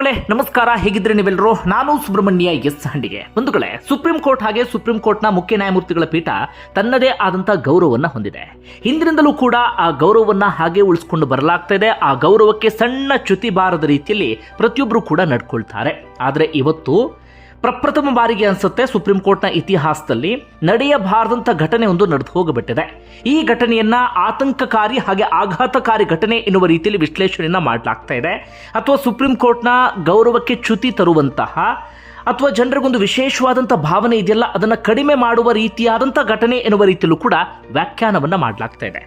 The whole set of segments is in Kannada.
ನಮಸ್ಕಾರ, ಹೇಗಿದ್ರೆ ನೀವೆಲ್ಲರೂ ನಾನು ಸುಬ್ರಹ್ಮಣ್ಯ ಎಸ್ ಹಂಡಿಗೆ. ಬಂಧುಗಳೇ, ಸುಪ್ರೀಂ ಕೋರ್ಟ್ ಹಾಗೆ ಸುಪ್ರೀಂ ಕೋರ್ಟ್ನ ಮುಖ್ಯ ನ್ಯಾಯಮೂರ್ತಿಗಳ ಪೀಠ ತನ್ನದೇ ಆದಂತಹ ಗೌರವವನ್ನು ಹೊಂದಿದೆ. ಹಿಂದಿನಿಂದಲೂ ಕೂಡ ಆ ಗೌರವವನ್ನ ಹಾಗೆ ಉಳಿಸ್ಕೊಂಡು ಬರಲಾಗ್ತಾ ಇದೆ ಆ ಗೌರವಕ್ಕೆ ಸಣ್ಣ ಚ್ಯುತಿ ಬಾರದ ರೀತಿಯಲ್ಲಿ ಪ್ರತಿಯೊಬ್ಬರು ಕೂಡ ನಡ್ಕೊಳ್ತಾರೆ. ಆದರೆ ಇವತ್ತು ಪ್ರಪ್ರಥಮ ಬಾರಿಗೆ ಅನ್ಸುತ್ತೆ ಸುಪ್ರೀಂ ಕೋರ್ಟ್ನ ಇತಿಹಾಸದಲ್ಲಿ ನಡೆಯಬಾರದಂತ ಘಟನೆ ಒಂದು ನಡೆದು ಹೋಗಬಿಟ್ಟಿದೆ. ಈ ಘಟನೆಯನ್ನ ಆತಂಕಕಾರಿ ಹಾಗೆ ಆಘಾತಕಾರಿ ಘಟನೆ ಎನ್ನುವ ರೀತಿಯಲ್ಲಿ ವಿಶ್ಲೇಷಣೆಯನ್ನ ಮಾಡಲಾಗ್ತಾ ಇದೆ. ಅಥವಾ ಸುಪ್ರೀಂ ಕೋರ್ಟ್ನ ಗೌರವಕ್ಕೆ ಚ್ಯುತಿ ತರುವಂತಹ ಅಥವಾ ಜನರಿಗೊಂದು ವಿಶೇಷವಾದಂಥ ಭಾವನೆ ಇದೆಯಲ್ಲ, ಅದನ್ನು ಕಡಿಮೆ ಮಾಡುವ ರೀತಿಯಾದಂಥ ಘಟನೆ ಎನ್ನುವ ರೀತಿಯಲ್ಲೂ ಕೂಡ ವ್ಯಾಖ್ಯಾನವನ್ನು ಮಾಡಲಾಗ್ತಾ ಇದೆ.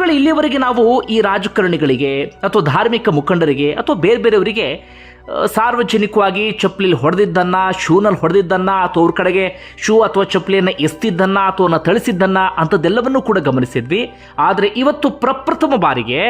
ವೇಳೆ ಇಲ್ಲಿಯವರೆಗೆ ನಾವು ಈ ರಾಜಕಾರಣಿಗಳಿಗೆ ಅಥವಾ ಧಾರ್ಮಿಕ ಮುಖಂಡರಿಗೆ ಅಥವಾ ಬೇರೆ ಬೇರೆಯವರಿಗೆ ಸಾರ್ವಜನಿಕವಾಗಿ ಚಪ್ಪಲಿಲಿ ಹೊಡೆದಿದ್ದನ್ನು ಶೂನಲ್ಲಿ ಹೊಡೆದಿದ್ದನ್ನು, ಅಥವಾ ಅವ್ರ ಕಡೆಗೆ ಶೂ ಅಥವಾ ಚಪ್ಪಲಿಯನ್ನು ಎಸ್ತಿದ್ದನ್ನು ಅಥವಾ ಅವ್ರನ್ನ ತಳಿಸಿದ್ದನ್ನು ಅಂಥದ್ದೆಲ್ಲವನ್ನೂ ಕೂಡ ಗಮನಿಸಿದ್ವಿ. ಆದರೆ ಇವತ್ತು ಪ್ರಪ್ರಥಮ ಬಾರಿಗೆ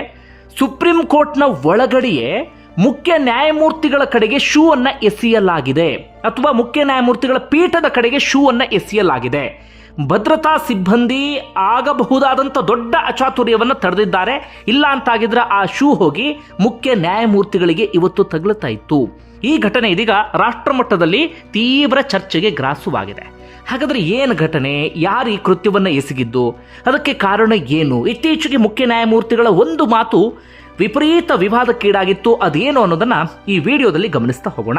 ಸುಪ್ರೀಂ ಕೋರ್ಟ್ನ ಒಳಗಡೆಯೇ ಮುಖ್ಯ ನ್ಯಾಯಮೂರ್ತಿಗಳ ಕಡೆಗೆ ಶೂ ಅನ್ನ ಎಸೆಯಲಾಗಿದೆ. ಅಥವಾ ಮುಖ್ಯ ನ್ಯಾಯಮೂರ್ತಿಗಳ ಪೀಠದ ಕಡೆಗೆ ಶೂ ಅನ್ನ ಎಸೆಯಲಾಗಿದೆ. ಭದ್ರತಾ ಸಿಬ್ಬಂದಿ ಆಗಬಹುದಾದಂಥ ದೊಡ್ಡ ಅಚಾತುರ್ಯವನ್ನು ತಡೆದಿದ್ದಾರೆ. ಇಲ್ಲ ಅಂತಾಗಿದ್ರೆ ಆ ಶೂ ಹೋಗಿ ಮುಖ್ಯ ನ್ಯಾಯಮೂರ್ತಿಗಳಿಗೆ ಇವತ್ತು ತಗಲುತ್ತಾ ಇತ್ತು. ಈ ಘಟನೆ ಇದೀಗ ರಾಷ್ಟ್ರಮಟ್ಟದಲ್ಲಿ ತೀವ್ರ ಚರ್ಚೆಗೆ ಗ್ರಾಸವಾಗಿದೆ. ಹಾಗಾದ್ರೆ ಏನು ಘಟನೆ? ಯಾರು ಈ ಕೃತ್ಯವನ್ನು ಎಸಗಿದ್ದು? ಅದಕ್ಕೆ ಕಾರಣ ಏನು? ಇತ್ತೀಚೆಗೆ ಮುಖ್ಯ ನ್ಯಾಯಮೂರ್ತಿಗಳ ಒಂದು ಮಾತು ವಿಪರೀತ ವಿವಾದಕ್ಕೀಡಾಗಿತ್ತು. ಅದೇನು ಅನ್ನೋದನ್ನ ಈ ವಿಡಿಯೋದಲ್ಲಿ ಗಮನಿಸ್ತಾ ಹೋಗೋಣ.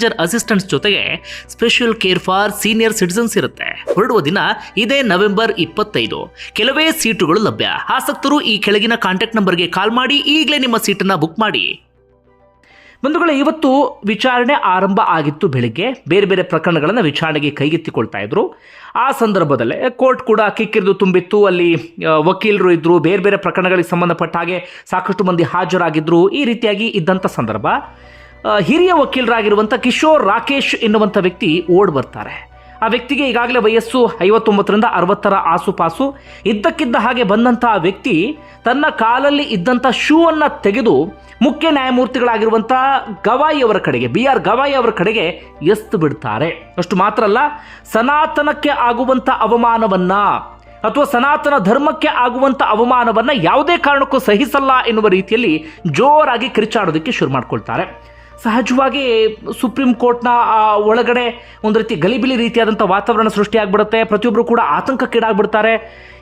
manager assistants ಜೊತೆಗೆ special care for senior citizens ಇರುತ್ತೆ. ಹೊರಡುವ ದಿನ ಇದೇ ನವೆಂಬರ್ ಇಪ್ಪತ್ತೈದು. ಕೆಲವೇ ಸೀಟುಗಳು ಲಭ್ಯ. ಆಸಕ್ತರು ಈ ಕೆಳಗಿನ ಕಾಂಟ್ಯಾಕ್ಟ್ ನಂಬರ್ಗೆ ಕಾಲ್ ಮಾಡಿ ಈಗಲೇ ನಿಮ್ಮ ಸೀಟನ್ನು ಬುಕ್ ಮಾಡಿ. ಬಂಧುಗಳ, ಇವತ್ತು ವಿಚಾರಣೆ ಆರಂಭ ಆಗಿತ್ತು ಬೆಳಿಗ್ಗೆ. ಬೇರೆ ಬೇರೆ ಪ್ರಕರಣಗಳನ್ನು ವಿಚಾರಣೆಗೆ ಕೈಗೆತ್ತಿಕೊಳ್ತಾ ಇದ್ರು. ಆ ಸಂದರ್ಭದಲ್ಲೇ ಕೋರ್ಟ್ ಕೂಡ ಕಿಕ್ಕಿರಿದು ತುಂಬಿತ್ತು. ಅಲ್ಲಿ ವಕೀಲರು ಇದ್ದರು ಬೇರೆ ಬೇರೆ ಪ್ರಕರಣಗಳಿಗೆ ಸಂಬಂಧಪಟ್ಟ ಹಾಗೆ ಸಾಕಷ್ಟು ಮಂದಿ ಹಾಜರಾಗಿದ್ದರು ಈ ರೀತಿಯಾಗಿ ಇದ್ದಂಥ ಸಂದರ್ಭ. ಹಿರಿಯ ವಕೀಲರಾಗಿರುವಂಥ ಕಿಶೋರ್ ರಾಕೇಶ್ ಎನ್ನುವಂಥ ವ್ಯಕ್ತಿ ಓಡ್ ಬರ್ತಾರೆ. ಆ ವ್ಯಕ್ತಿಗೆ ಈಗಾಗಲೇ ವಯಸ್ಸು ಐವತ್ತೊಂಬತ್ತರಿಂದ ಅರವತ್ತರ ಆಸುಪಾಸು. ಇದ್ದಕ್ಕಿದ್ದ ಹಾಗೆ ಬಂದಂತಹ ವ್ಯಕ್ತಿ ತನ್ನ ಕಾಲಲ್ಲಿ ಇದ್ದಂಥ ಶೂ ಅನ್ನ ತೆಗೆದು ಮುಖ್ಯ ನ್ಯಾಯಮೂರ್ತಿಗಳಾಗಿರುವಂಥ ಗವಾಯಿ ಅವರ ಕಡೆಗೆ, ಬಿ ಆರ್ ಗವಾಯಿ ಅವರ ಕಡೆಗೆ ಎಸ್ತು ಬಿಡ್ತಾರೆ. ಅಷ್ಟು ಮಾತ್ರ ಅಲ್ಲ, ಸನಾತನಕ್ಕೆ ಆಗುವಂಥ ಅವಮಾನವನ್ನ ಅಥವಾ ಸನಾತನ ಧರ್ಮಕ್ಕೆ ಆಗುವಂಥ ಅವಮಾನವನ್ನ ಯಾವುದೇ ಕಾರಣಕ್ಕೂ ಸಹಿಸಲ್ಲ ಎನ್ನುವ ರೀತಿಯಲ್ಲಿ ಜೋರಾಗಿ ಕಿರಿಚಾಡೋದಕ್ಕೆ ಶುರು ಮಾಡ್ಕೊಳ್ತಾರೆ. ಸಹಜವಾಗಿ ಸುಪ್ರೀಂ ಕೋರ್ಟ್ನ ಒಳಗಡೆ ಒಂದು ರೀತಿ ಗಲಿಬಿಲಿ ರೀತಿಯಾದಂಥ ವಾತಾವರಣ ಸೃಷ್ಟಿಯಾಗ್ಬಿಡುತ್ತೆ. ಪ್ರತಿಯೊಬ್ಬರು ಕೂಡ ಆತಂಕಕ್ಕೀಡಾಗ್ಬಿಡ್ತಾರೆ.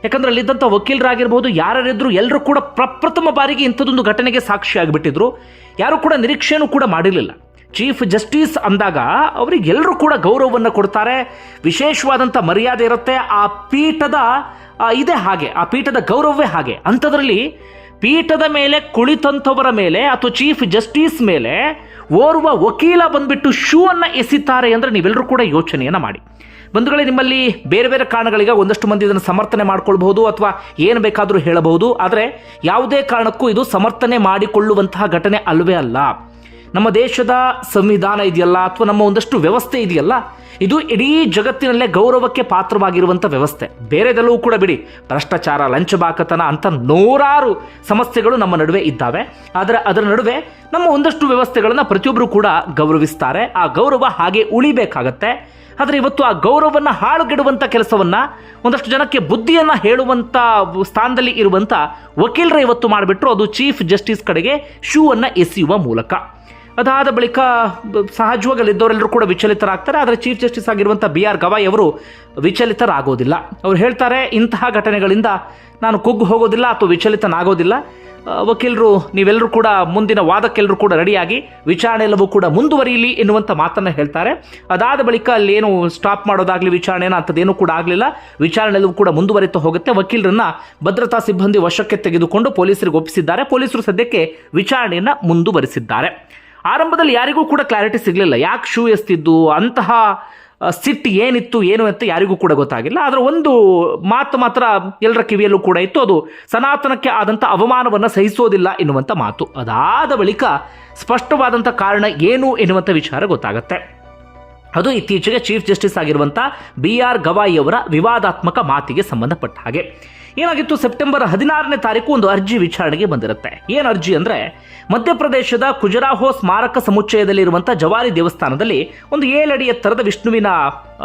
ಯಾಕಂದ್ರೆ ಅಲ್ಲಿದ್ದಂಥ ವಕೀಲರಾಗಿರ್ಬೋದು, ಯಾರ್ಯಾರಿದ್ರು ಎಲ್ಲರೂ ಕೂಡ ಪ್ರಪ್ರಥಮ ಬಾರಿಗೆ ಇಂಥದ್ದೊಂದು ಘಟನೆಗೆ ಸಾಕ್ಷಿ ಆಗಿಬಿಟ್ಟಿದ್ರು ಯಾರು ಕೂಡ ನಿರೀಕ್ಷೆಯೂ ಕೂಡ ಮಾಡಿರಲಿಲ್ಲ. ಚೀಫ್ ಜಸ್ಟಿಸ್ ಅಂದಾಗ ಅವರಿಗೆಲ್ಲರೂ ಕೂಡ ಗೌರವವನ್ನು ಕೊಡ್ತಾರೆ. ವಿಶೇಷವಾದಂಥ ಮರ್ಯಾದೆ ಇರುತ್ತೆ. ಆ ಪೀಠದ ಇದೆ ಹಾಗೆ, ಆ ಪೀಠದ ಗೌರವವೇ ಹಾಗೆ. ಅಂಥದ್ರಲ್ಲಿ ಪೀಠದ ಮೇಲೆ, ಕುಳಿತಂಥವರ ಮೇಲೆ ಅಥವಾ ಚೀಫ್ ಜಸ್ಟಿಸ್ ಮೇಲೆ ಓರ್ವ ವಕೀಲ ಬಂದ್ಬಿಟ್ಟು ಶೂ ಅನ್ನ ಎಸಿತಾರೆ ಅಂದ್ರೆ ನೀವೆಲ್ಲರೂ ಕೂಡ ಯೋಚನೆಯನ್ನು ಮಾಡಿ. ಬಂಧುಗಳೇ, ನಿಮ್ಮಲ್ಲಿ ಬೇರೆ ಬೇರೆ ಕಾರಣಗಳಿಗೆ ಒಂದಷ್ಟು ಮಂದಿ ಇದನ್ನು ಸಮರ್ಥನೆ ಮಾಡಿಕೊಳ್ಬಹುದು ಅಥವಾ ಏನು ಬೇಕಾದರೂ ಹೇಳಬಹುದು, ಆದರೆ ಯಾವುದೇ ಕಾರಣಕ್ಕೂ ಇದು ಸಮರ್ಥನೆ ಮಾಡಿಕೊಳ್ಳುವಂತಹ ಘಟನೆ ಅಲ್ಲವೇ ಅಲ್ಲ. ನಮ್ಮ ದೇಶದ ಸಂವಿಧಾನ ಇದೆಯಲ್ಲ ಅಥವಾ ನಮ್ಮ ಒಂದಷ್ಟು ವ್ಯವಸ್ಥೆ ಇದೆಯಲ್ಲ, ಇದು ಇಡೀ ಜಗತ್ತಿನಲ್ಲೇ ಗೌರವಕ್ಕೆ ಪಾತ್ರವಾಗಿರುವಂಥ ವ್ಯವಸ್ಥೆ. ಬೇರೆದೆಲ್ಲವೂ ಕೂಡ ಬಿಡಿ, ಭ್ರಷ್ಟಾಚಾರ, ಲಂಚಬಾಕತನ ಅಂತ ನೂರಾರು ಸಮಸ್ಯೆಗಳು ನಮ್ಮ ನಡುವೆ ಇದ್ದಾವೆ. ಆದರೆ ಅದರ ನಡುವೆ ನಮ್ಮ ಒಂದಷ್ಟು ವ್ಯವಸ್ಥೆಗಳನ್ನು ಪ್ರತಿಯೊಬ್ಬರು ಕೂಡ ಗೌರವಿಸ್ತಾರೆ. ಆ ಗೌರವ ಹಾಗೆ ಉಳಿಬೇಕಾಗತ್ತೆ. ಆದರೆ ಇವತ್ತು ಆ ಗೌರವವನ್ನು ಹಾಳುಗೆಡುವಂಥ ಕೆಲಸವನ್ನು ಒಂದಷ್ಟು ಜನಕ್ಕೆ ಬುದ್ಧಿಯನ್ನು ಹೇಳುವಂಥ ಸ್ಥಾನದಲ್ಲಿ ಇರುವಂಥ ವಕೀಲರ ಇವತ್ತು ಮಾಡಿಬಿಟ್ರು, ಅದು ಚೀಫ್ ಜಸ್ಟಿಸ್ ಕಡೆಗೆ ಶೂವನ್ನು ಎಸೆಯುವ ಮೂಲಕ. ಅದಾದ ಬಳಿಕ ಸಹಜವಾಗಿ ಅಲ್ಲಿದ್ದವರೆಲ್ಲರೂ ಕೂಡ ವಿಚಲಿತರಾಗ್ತಾರೆ. ಆದರೆ ಚೀಫ್ ಜಸ್ಟಿಸ್ ಆಗಿರುವಂಥ ಬಿ ಆರ್ ಗವಾಯ್ ಅವರು ವಿಚಲಿತರಾಗೋದಿಲ್ಲ. ಅವ್ರು ಹೇಳ್ತಾರೆ, ಇಂತಹ ಘಟನೆಗಳಿಂದ ನಾನು ಕುಗ್ಗು ಹೋಗೋದಿಲ್ಲ ಅಥವಾ ವಿಚಲಿತನಾಗೋದಿಲ್ಲ. ವಕೀಲರು, ನೀವೆಲ್ಲರೂ ಕೂಡ ಮುಂದಿನ ವಾದಕ್ಕೆಲ್ಲರೂ ಕೂಡ ರೆಡಿಯಾಗಿ, ವಿಚಾರಣೆ ಎಲ್ಲವೂ ಕೂಡ ಮುಂದುವರಿಯಲಿ ಎನ್ನುವಂಥ ಮಾತನ್ನು ಹೇಳ್ತಾರೆ. ಅದಾದ ಬಳಿಕ ಅಲ್ಲೇನು ಸ್ಟಾಪ್ ಮಾಡೋದಾಗಲಿ ವಿಚಾರಣೆನ ಅಂಥದ್ದೇನೂ ಕೂಡ ಆಗಲಿಲ್ಲ. ವಿಚಾರಣೆ ಎಲ್ಲವೂ ಕೂಡ ಮುಂದುವರಿತಾ ಹೋಗುತ್ತೆ. ವಕೀಲರನ್ನ ಭದ್ರತಾ ಸಿಬ್ಬಂದಿ ವಶಕ್ಕೆ ತೆಗೆದುಕೊಂಡು ಪೊಲೀಸರಿಗೆ ಒಪ್ಪಿಸಿದ್ದಾರೆ. ಪೊಲೀಸರು ಸದ್ಯಕ್ಕೆ ವಿಚಾರಣೆಯನ್ನು ಮುಂದುವರಿಸಿದ್ದಾರೆ. ಆರಂಭದಲ್ಲಿ ಯಾರಿಗೂ ಕೂಡ ಕ್ಲಾರಿಟಿ ಸಿಗಲಿಲ್ಲ. ಯಾಕೆ ಶೂ ಎಸ್ತಿದ್ದು? ಅಂತಹ ಸಿಟ್ ಏನಿತ್ತು, ಏನು ಅಂತ ಯಾರಿಗೂ ಕೂಡ ಗೊತ್ತಾಗಿಲ್ಲ. ಆದರೆ ಒಂದು ಮಾತು ಮಾತ್ರ ಎಲ್ಲರ ಕಿವಿಯಲ್ಲೂ ಕೂಡ ಇತ್ತು. ಅದು ಸನಾತನಕ್ಕೆ ಆದಂಥ ಅವಮಾನವನ್ನು ಸಹಿಸೋದಿಲ್ಲ ಎನ್ನುವಂಥ ಮಾತು. ಅದಾದ ಬಳಿಕ ಸ್ಪಷ್ಟವಾದಂಥ ಕಾರಣ ಏನು ಎನ್ನುವಂಥ ವಿಚಾರ ಗೊತ್ತಾಗುತ್ತೆ. ಅದು ಇತ್ತೀಚೆಗೆ ಚೀಫ್ ಜಸ್ಟಿಸ್ ಆಗಿರುವಂಥ ಬಿ ಆರ್ ಗವಾಯಿ ಅವರ ವಿವಾದಾತ್ಮಕ ಮಾತಿಗೆ ಸಂಬಂಧಪಟ್ಟ ಹಾಗೆ. ಏನಾಗಿತ್ತು? ಸೆಪ್ಟೆಂಬರ್ ಹದಿನಾರನೇ ತಾರೀಕು ಒಂದು ಅರ್ಜಿ ವಿಚಾರಣೆಗೆ ಬಂದಿರುತ್ತೆ. ಏನು ಅರ್ಜಿ ಅಂದರೆ, ಮಧ್ಯಪ್ರದೇಶದ ಖುಜರಾಹೋ ಸ್ಮಾರಕ ಸಮುಚ್ಚಯದಲ್ಲಿರುವಂಥ ಜವಾರಿ ದೇವಸ್ಥಾನದಲ್ಲಿ ಒಂದು ಏಳಡಿ ಎತ್ತರದ ವಿಷ್ಣುವಿನ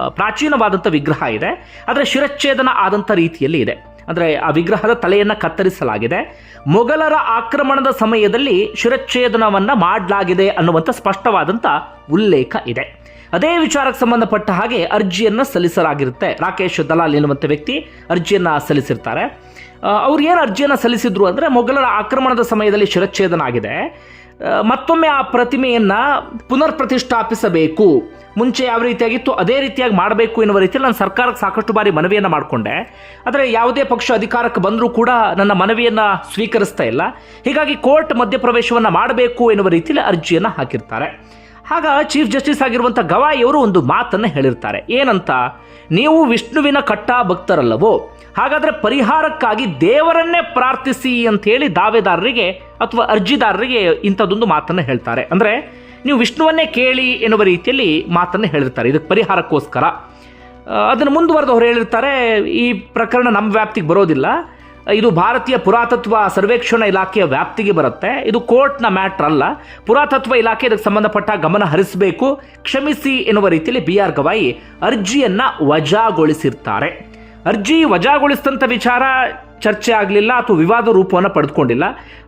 ಪ್ರಾಚೀನವಾದಂಥ ವಿಗ್ರಹ ಇದೆ. ಆದರೆ ಶಿರಚ್ಛೇದನ ಆದಂಥ ರೀತಿಯಲ್ಲಿ ಇದೆ. ಅಂದರೆ ಆ ವಿಗ್ರಹದ ತಲೆಯನ್ನು ಕತ್ತರಿಸಲಾಗಿದೆ. ಮೊಘಲರ ಆಕ್ರಮಣದ ಸಮಯದಲ್ಲಿ ಶಿರಚ್ಛೇದನವನ್ನು ಮಾಡಲಾಗಿದೆ ಅನ್ನುವಂಥ ಸ್ಪಷ್ಟವಾದಂಥ ಉಲ್ಲೇಖ ಇದೆ. ಅದೇ ವಿಚಾರಕ್ಕೆ ಸಂಬಂಧಪಟ್ಟ ಹಾಗೆ ಅರ್ಜಿಯನ್ನ ಸಲ್ಲಿಸಲಾಗಿರುತ್ತೆ. ರಾಕೇಶ್ ದಲಾಲ್ ಎನ್ನುವಂಥ ವ್ಯಕ್ತಿ ಅರ್ಜಿಯನ್ನ ಸಲ್ಲಿಸಿರ್ತಾರೆ. ಅವ್ರು ಏನು ಅರ್ಜಿಯನ್ನು ಸಲ್ಲಿಸಿದ್ರು ಅಂದರೆ ಮೊಘಲರ ಆಕ್ರಮಣದ ಸಮಯದಲ್ಲಿ ಶಿರಚ್ಛೇದನ ಆಗಿದೆ. ಮತ್ತೊಮ್ಮೆ ಆ ಪ್ರತಿಮೆಯನ್ನು ಪುನರ್ ಪ್ರತಿಷ್ಠಾಪಿಸಬೇಕು ಮುಂಚೆ ಯಾವ ರೀತಿಯಾಗಿತ್ತು? ಅದೇ ರೀತಿಯಾಗಿ ಮಾಡಬೇಕು ಎನ್ನುವ ರೀತಿಯಲ್ಲಿ ನಾನು ಸರ್ಕಾರಕ್ಕೆ ಸಾಕಷ್ಟು ಬಾರಿ ಮನವಿಯನ್ನು ಮಾಡಿಕೊಂಡೆ. ಆದರೆ ಯಾವುದೇ ಪಕ್ಷ ಅಧಿಕಾರಕ್ಕೆ ಬಂದರೂ ಕೂಡ ನನ್ನ ಮನವಿಯನ್ನು ಸ್ವೀಕರಿಸ್ತಾ ಇಲ್ಲ. ಹೀಗಾಗಿ ಕೋರ್ಟ್ ಮಧ್ಯಪ್ರವೇಶವನ್ನು ಮಾಡಬೇಕು ಎನ್ನುವ ರೀತಿಯಲ್ಲಿ ಅರ್ಜಿಯನ್ನು ಹಾಕಿರ್ತಾರೆ. ಆಗ ಚೀಫ್ ಜಸ್ಟಿಸ್ ಆಗಿರುವಂಥ ಗವಾಯಿಯವರು ಒಂದು ಮಾತನ್ನು ಹೇಳಿರ್ತಾರೆ. ಏನಂತ? ನೀವು ವಿಷ್ಣುವಿನ ಕಟ್ಟ ಭಕ್ತರಲ್ಲವೋ ಹಾಗಾದರೆ ಪರಿಹಾರಕ್ಕಾಗಿ ದೇವರನ್ನೇ ಪ್ರಾರ್ಥಿಸಿ ಅಂತ ಹೇಳಿ ದಾವೆದಾರರಿಗೆ ಅಥವಾ ಅರ್ಜಿದಾರರಿಗೆ ಇಂಥದ್ದೊಂದು ಮಾತನ್ನು ಹೇಳ್ತಾರೆ. ಅಂದರೆ ನೀವು ವಿಷ್ಣುವನ್ನೇ ಕೇಳಿ ಎನ್ನುವ ರೀತಿಯಲ್ಲಿ ಮಾತನ್ನು ಹೇಳಿರ್ತಾರೆ. ಇದಕ್ಕೆ ಪರಿಹಾರಕ್ಕೋಸ್ಕರ. ಅದನ್ನು ಮುಂದುವರೆದು ಅವ್ರು ಹೇಳಿರ್ತಾರೆ, ಈ ಪ್ರಕರಣ ನಮ್ಮ ವ್ಯಾಪ್ತಿಗೆ ಬರೋದಿಲ್ಲ. ಇದು ಭಾರತೀಯ ಪುರಾತತ್ವ ಸರ್ವೇಕ್ಷಣಾ ಇಲಾಖೆಯ ವ್ಯಾಪ್ತಿಗೆ ಬರುತ್ತೆ. ಇದು ಕೋರ್ಟ್ನ ಮ್ಯಾಟ್ರ್ ಅಲ್ಲ. ಪುರಾತತ್ವ ಇಲಾಖೆ ಇದಕ್ಕೆ ಸಂಬಂಧಪಟ್ಟ ಗಮನ ಹರಿಸಬೇಕು. ಕ್ಷಮಿಸಿ ಎನ್ನುವ ರೀತಿಯಲ್ಲಿ ಬಿ ಆರ್ ಗವಾಯಿ ಅರ್ಜಿಯನ್ನು ವಜಾಗೊಳಿಸಿರ್ತಾರೆ. ಅರ್ಜಿ ವಜಾಗೊಳಿಸಿದಂಥ ವಿಚಾರ ಚರ್ಚೆ ಆಗಲಿಲ್ಲ ಅಥವಾ ವಿವಾದ ರೂಪವನ್ನು ಪಡೆದುಕೊಂಡಿಲ್ಲ.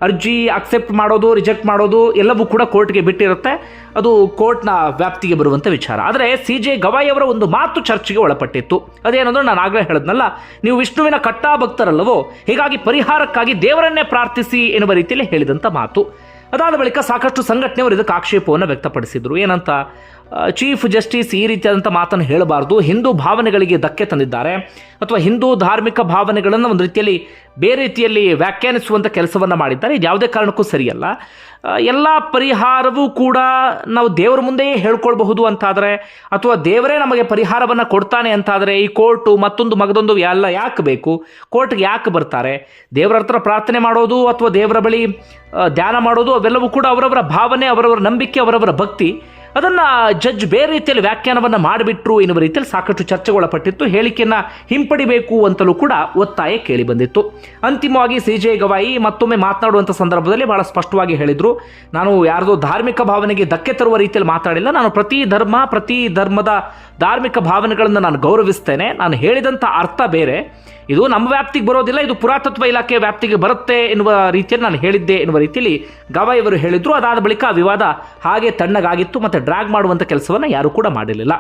ಅರ್ಜಿ ಅಕ್ಸೆಪ್ಟ್ ಮಾಡೋದು ರಿಜೆಕ್ಟ್ ಮಾಡೋದು ಎಲ್ಲವೂ ಕೂಡ ಕೋರ್ಟ್ಗೆ ಬಿಟ್ಟಿರುತ್ತೆ. ಅದು ಕೋರ್ಟ್ನ ವ್ಯಾಪ್ತಿಗೆ ಬರುವಂಥ ವಿಚಾರ. ಆದರೆ ಸಿ ಜೆ ಗವಾಯಿ ಅವರ ಒಂದು ಮಾತು ಚರ್ಚೆಗೆ ಒಳಪಟ್ಟಿತ್ತು. ಅದೇನಂದ್ರೆ ನಾನು ಆಗಲೇ ಹೇಳಿದ್ನಲ್ಲ, ನೀವು ವಿಷ್ಣುವಿನ ಕಟ್ಟಾ ಭಕ್ತರಲ್ಲವೋ ಹೀಗಾಗಿ ಪರಿಹಾರಕ್ಕಾಗಿ ದೇವರನ್ನೇ ಪ್ರಾರ್ಥಿಸಿ ಎನ್ನುವ ರೀತಿಯಲ್ಲಿ ಹೇಳಿದಂಥ ಮಾತು. ಅದಾದ ಬಳಿಕ ಸಾಕಷ್ಟು ಸಂಘಟನೆಯವರು ಇದಕ್ಕೆ ಆಕ್ಷೇಪವನ್ನು ವ್ಯಕ್ತಪಡಿಸಿದರು. ಏನಂತ? ಚೀಫ್ ಜಸ್ಟಿಸ್ ಈ ರೀತಿಯಾದಂಥ ಮಾತನ್ನು ಹೇಳಬಾರ್ದು. ಹಿಂದೂ ಭಾವನೆಗಳಿಗೆ ಧಕ್ಕೆ ತಂದಿದ್ದಾರೆ. ಅಥವಾ ಹಿಂದೂ ಧಾರ್ಮಿಕ ಭಾವನೆಗಳನ್ನು ಒಂದು ರೀತಿಯಲ್ಲಿ ಬೇರೆ ರೀತಿಯಲ್ಲಿ ವ್ಯಾಖ್ಯಾನಿಸುವಂಥ ಕೆಲಸವನ್ನು ಮಾಡಿದ್ದಾರೆ. ಇದು ಯಾವುದೇ ಕಾರಣಕ್ಕೂ ಸರಿಯಲ್ಲ. ಎಲ್ಲ ಪರಿಹಾರವೂ ಕೂಡ ನಾವು ದೇವರ ಮುಂದೆಯೇ ಹೇಳ್ಕೊಳ್ಬಹುದು ಅಂತಾದರೆ, ಅಥವಾ ದೇವರೇ ನಮಗೆ ಪರಿಹಾರವನ್ನು ಕೊಡ್ತಾನೆ ಅಂತಾದರೆ, ಈ ಕೋರ್ಟು ಮತ್ತೊಂದು ಮಗದೊಂದು ಎಲ್ಲ ಯಾಕೆ ಬೇಕು? ಕೋರ್ಟ್ಗೆ ಯಾಕೆ ಬರ್ತಾರೆ? ದೇವರ ಹತ್ರ ಪ್ರಾರ್ಥನೆ ಮಾಡೋದು ಅಥವಾ ದೇವರ ಬಳಿ ಧ್ಯಾನ ಮಾಡೋದು, ಅವೆಲ್ಲವೂ ಕೂಡ ಅವರವರ ಭಾವನೆ, ಅವರವರ ನಂಬಿಕೆ, ಅವರವರ ಭಕ್ತಿ. ಅದನ್ನು ಜಡ್ಜ್ ಬೇರೆ ರೀತಿಯಲ್ಲಿ ವ್ಯಾಖ್ಯಾನವನ್ನು ಮಾಡಿಬಿಟ್ರು ಎನ್ನುವ ರೀತಿಯಲ್ಲಿ ಸಾಕಷ್ಟು ಚರ್ಚೆಗೊಳಪಟ್ಟಿತ್ತು. ಹೇಳಿಕೆಯನ್ನು ಹಿಂಪಡಿಬೇಕು ಅಂತಲೂ ಕೂಡ ಒತ್ತಾಯ ಕೇಳಿ ಬಂದಿತ್ತು. ಅಂತಿಮವಾಗಿ ಸಿ ಜೆ ಗವಾಯಿ ಮತ್ತೊಮ್ಮೆ ಮಾತನಾಡುವಂಥ ಸಂದರ್ಭದಲ್ಲಿ ಬಹಳ ಸ್ಪಷ್ಟವಾಗಿ ಹೇಳಿದರು. ನಾನು ಯಾರ್ದೋ ಧಾರ್ಮಿಕ ಭಾವನೆಗೆ ಧಕ್ಕೆ ತರುವ ರೀತಿಯಲ್ಲಿ ಮಾತಾಡಿಲ್ಲ ನಾನು ಪ್ರತಿ ಧರ್ಮ, ಪ್ರತಿ ಧರ್ಮದ ಧಾರ್ಮಿಕ ಭಾವನೆಗಳನ್ನು ನಾನು ಗೌರವಿಸ್ತೇನೆ. ನಾನು ಹೇಳಿದಂಥ ಅರ್ಥ ಬೇರೆ. ಇದು ನಮ್ಮ ವ್ಯಾಪ್ತಿಗೆ ಬರೋದಿಲ್ಲ, ಇದು ಪುರಾತತ್ವ ಇಲಾಖೆ ವ್ಯಾಪ್ತಿಗೆ ಬರುತ್ತೆ ಎನ್ನುವ ರೀತಿಯಲ್ಲಿ ನಾನು ಹೇಳಿದ್ದೆ ಎನ್ನುವ ರೀತಿಯಲ್ಲಿ ಗವಾಯ್ ಇವರು ಹೇಳಿದ್ರು. ಅದಾದ ಬಳಿಕ ವಿವಾದ ಹಾಗೆ ತಣ್ಣಗಾಗಿತ್ತು ಮತ್ತೆ ಡ್ರ್ಯಾಗ್ ಮಾಡುವಂಥ ಕೆಲಸವನ್ನು ಯಾರೂ ಕೂಡ ಮಾಡಿರಲಿಲ್ಲ.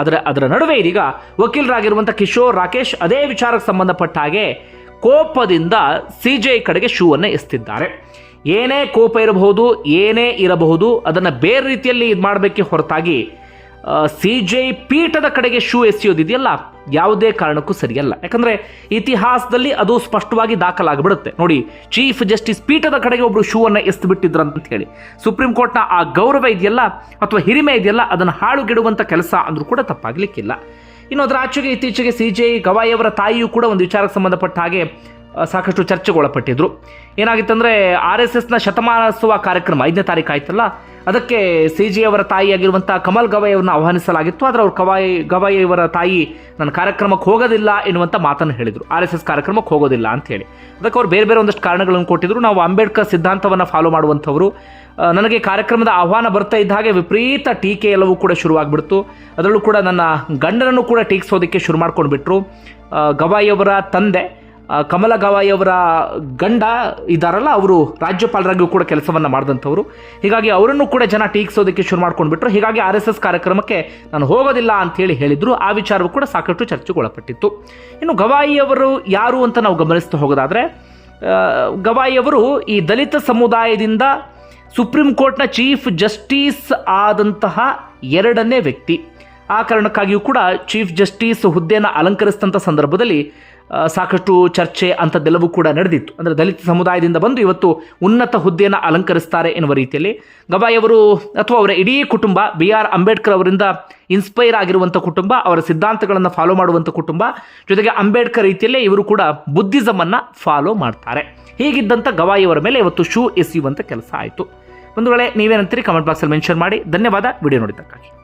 ಆದರೆ ಅದರ ನಡುವೆ ಇದೀಗ ವಕೀಲರಾಗಿರುವಂಥ ಕಿಶೋರ್, ರಾಕೇಶ್ ಅದೇ ವಿಚಾರಕ್ಕೆ ಸಂಬಂಧಪಟ್ಟ ಹಾಗೆ ಕೋಪದಿಂದ ಸಿ ಜೆ ಕಡೆಗೆ ಶೂವನ್ನು ಎಸ್ತಿದ್ದಾರೆ. ಏನೇ ಕೋಪ ಇರಬಹುದು, ಏನೇ ಇರಬಹುದು, ಅದನ್ನು ಬೇರೆ ರೀತಿಯಲ್ಲಿ ಇದು ಮಾಡಬೇಕೆ ಹೊರತಾಗಿ ಸಿ ಜೆ ಪೀಠದ ಕಡೆಗೆ ಶೂ ಎಸೆಯೋದಿದೆಯಲ್ಲ, ಯಾವುದೇ ಕಾರಣಕ್ಕೂ ಸರಿಯಲ್ಲ. ಯಾಕಂದ್ರೆ ಇತಿಹಾಸದಲ್ಲಿ ಅದು ಸ್ಪಷ್ಟವಾಗಿ ದಾಖಲಾಗಿಬಿಡುತ್ತೆ. ನೋಡಿ, ಚೀಫ್ ಜಸ್ಟಿಸ್ ಪೀಠದ ಕಡೆಗೆ ಒಬ್ರು ಶೂ ಅನ್ನ ಎಸ್ದು ಬಿಟ್ಟಿದ್ರು ಅಂತ ಹೇಳಿ ಸುಪ್ರೀಂ ಕೋರ್ಟ್ನ ಆ ಗೌರವ ಇದೆಯಲ್ಲ, ಅಥವಾ ಹಿರಿಮೆ ಇದೆಯಲ್ಲ, ಅದನ್ನು ಹಾಳುಗೆಡುವಂಥ ಕೆಲಸ ಅಂದ್ರೂ ಕೂಡ ತಪ್ಪಾಗಲಿಕ್ಕಿಲ್ಲ. ಇನ್ನು ಅದರ ಆಚೆಗೆ ಇತ್ತೀಚೆಗೆ ಸಿ ಜೆ ಗವಾಯಿ ಅವರ ತಾಯಿಯೂ ಕೂಡ ಒಂದು ವಿಚಾರಕ್ಕೆ ಸಂಬಂಧಪಟ್ಟ ಹಾಗೆ ಸಾಕಷ್ಟು ಚರ್ಚೆಗೊಳಪಟ್ಟಿದ್ರು. ಏನಾಗಿತ್ತಂದರೆ, ಆರ್ ಎಸ್ ಎಸ್ನ ಶತಮಾನೋತ್ಸವ ಕಾರ್ಯಕ್ರಮ ಐದನೇ ತಾರೀಕು ಆಯ್ತಲ್ಲ, ಅದಕ್ಕೆ ಸಿ ಜಿ ಅವರ ತಾಯಿಯಾಗಿರುವಂಥ ಕಮಲ್ ಗವಾಯಿ ಅವ್ರನ್ನ ಆಹ್ವಾನಿಸಲಾಗಿತ್ತು. ಆದರೆ ಅವ್ರು ಕವಾಯಿ ಗವಾಯಿ ಅವರ ತಾಯಿ ನನ್ನ ಕಾರ್ಯಕ್ರಮಕ್ಕೆ ಹೋಗೋದಿಲ್ಲ ಎನ್ನುವಂಥ ಮಾತನ್ನು ಹೇಳಿದರು. ಆರ್ ಎಸ್ ಎಸ್ ಕಾರ್ಯಕ್ರಮಕ್ಕೆ ಹೋಗೋದಿಲ್ಲ ಅಂತ ಹೇಳಿ. ಅದಕ್ಕೆ ಅವ್ರು ಬೇರೆ ಬೇರೆ ಒಂದಷ್ಟು ಕಾರಣಗಳನ್ನು ಕೊಟ್ಟಿದ್ರು. ನಾವು ಅಂಬೇಡ್ಕರ್ ಸಿದ್ಧಾಂತವನ್ನು ಫಾಲೋ ಮಾಡುವಂಥವ್ರು. ನನಗೆ ಕಾರ್ಯಕ್ರಮದ ಆಹ್ವಾನ ಬರ್ತಾ ಇದ್ದ ಹಾಗೆ ವಿಪರೀತ ಟೀಕೆ ಎಲ್ಲವೂ ಕೂಡ ಶುರುವಾಗ್ಬಿಡ್ತು. ಅದರಲ್ಲೂ ಕೂಡ ನನ್ನ ಗಂಡನನ್ನು ಕೂಡ ಟೀಕಿಸೋದಕ್ಕೆ ಶುರು ಮಾಡ್ಕೊಂಡು ಬಿಟ್ಟರು ಗವಾಯಿಯವರ ತಂದೆ ಕಮಲ ಗವಾಯಿಯವರ ಗಂಡ ಇದ್ದಾರಲ್ಲ, ಅವರು ರಾಜ್ಯಪಾಲರಾಗಿಯೂ ಕೂಡ ಕೆಲಸವನ್ನು ಮಾಡಿದಂಥವ್ರು. ಹೀಗಾಗಿ ಅವರನ್ನು ಕೂಡ ಜನ ಟೀಕಿಸೋದಕ್ಕೆ ಶುರು ಮಾಡ್ಕೊಂಡ್ಬಿಟ್ರು. ಹೀಗಾಗಿ ಆರ್ ಎಸ್ ಎಸ್ ಕಾರ್ಯಕ್ರಮಕ್ಕೆ ನಾನು ಹೋಗೋದಿಲ್ಲ ಅಂತ ಹೇಳಿ ಹೇಳಿದ್ರು. ಆ ವಿಚಾರವೂ ಕೂಡ ಸಾಕಷ್ಟು ಚರ್ಚೆಗೊಳಪಟ್ಟಿತ್ತು. ಇನ್ನು ಗವಾಯಿಯವರು ಯಾರು ಅಂತ ನಾವು ಗಮನಿಸ್ತಾ ಹೋಗೋದಾದರೆ ಗವಾಯಿಯವರು ಈ ದಲಿತ ಸಮುದಾಯದಿಂದ ಸುಪ್ರೀಂ ಕೋರ್ಟ್ನ ಚೀಫ್ ಜಸ್ಟಿಸ್ ಆದಂತಹ ಎರಡನೇ ವ್ಯಕ್ತಿ. ಆ ಕಾರಣಕ್ಕಾಗಿಯೂ ಕೂಡ ಚೀಫ್ ಜಸ್ಟಿಸ್ ಹುದ್ದೆಯನ್ನು ಅಲಂಕರಿಸಿದಂಥ ಸಂದರ್ಭದಲ್ಲಿ ಸಾಕಷ್ಟು ಚರ್ಚೆ ಅಂಥದ್ದೆಲ್ಲವೂ ಕೂಡ ನಡೆದಿತ್ತು. ಅಂದರೆ ದಲಿತ ಸಮುದಾಯದಿಂದ ಬಂದು ಇವತ್ತು ಉನ್ನತ ಹುದ್ದೆಯನ್ನು ಅಲಂಕರಿಸ್ತಾರೆ ಎನ್ನುವ ರೀತಿಯಲ್ಲಿ ಗವಾಯಿಯವರು ಅಥವಾ ಅವರ ಇಡೀ ಕುಟುಂಬ ಬಿ ಆರ್ ಅಂಬೇಡ್ಕರ್ ಅವರಿಂದ ಇನ್ಸ್ಪೈರ್ ಆಗಿರುವಂಥ ಕುಟುಂಬ, ಅವರ ಸಿದ್ಧಾಂತಗಳನ್ನು ಫಾಲೋ ಮಾಡುವಂಥ ಕುಟುಂಬ, ಜೊತೆಗೆ ಅಂಬೇಡ್ಕರ್ ರೀತಿಯಲ್ಲೇ ಇವರು ಕೂಡ ಬುದ್ಧಿಸಮನ್ನು ಫಾಲೋ ಮಾಡ್ತಾರೆ. ಹೀಗಿದ್ದಂಥ ಗವಾಯಿಯವರ ಮೇಲೆ ಇವತ್ತು ಶೂ ಎಸೆಯುವಂಥ ಕೆಲಸ ಆಯಿತು. ಒಂದು ವೇಳೆ ನೀವೇನಂತೀರಿ ಕಮೆಂಟ್ ಬಾಕ್ಸಲ್ಲಿ ಮೆನ್ಷನ್ ಮಾಡಿ. ಧನ್ಯವಾದ. ವಿಡಿಯೋ ನೋಡಿದ್ದಕ್ಕಾಗಿ.